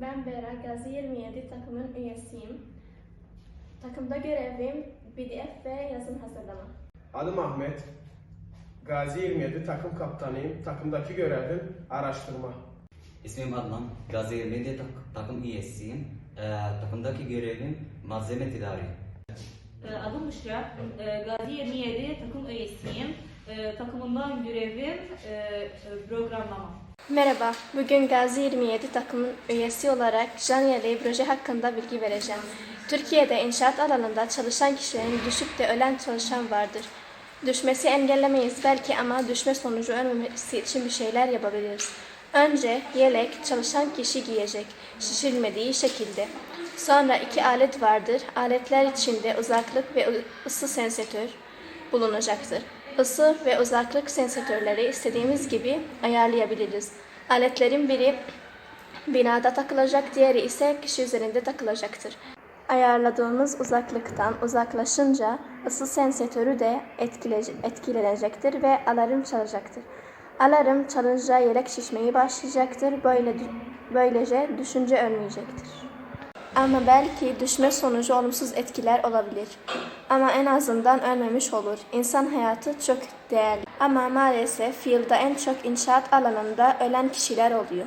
Ben Bera Gazi 27 takımın üyesiyim. Takımda görevim PDF ve yazım hazırlama. Adım Ahmet. Gazi 27 takım kaptanıyım. Takımdaki görevim araştırma. İsmim Adnan. Gazi 27 tak- takım üyesiyim. Ee, takımdaki görevim malzeme tedariği. Ee, Adım Büşra. Ee, Gazi 27 takım üyesiyim. Ee, Takımımdan görevim e, programlama. Merhaba, bugün Gazi 27 takımın üyesi olarak Janyeli proje hakkında bilgi vereceğim. Türkiye'de inşaat alanında çalışan kişilerin düşüp de ölen çalışan vardır. Düşmesi engellemeyiz belki ama düşme sonucu ölmemesi için bir şeyler yapabiliriz. Önce yelek çalışan kişi giyecek, şişirilmediği şekilde. Sonra iki alet vardır. Aletler içinde uzaklık ve ısı sensatör bulunacaktır. Isı ve uzaklık sensatörleri istediğimiz gibi ayarlayabiliriz. Aletlerin biri binada takılacak, diğeri ise kişi üzerinde takılacaktır. Ayarladığımız uzaklıktan uzaklaşınca ısı sensatörü de etkile- etkilenecektir ve alarm çalacaktır. Alarm çalınca yelek şişmeyi başlayacaktır. Böyle böylece düşünce ölmeyecektir. Ama belki düşme sonucu olumsuz etkiler olabilir. Ama en azından ölmemiş olur. İnsan hayatı çok değerli. Ama maalesef fiilde en çok inşaat alanında ölen kişiler oluyor.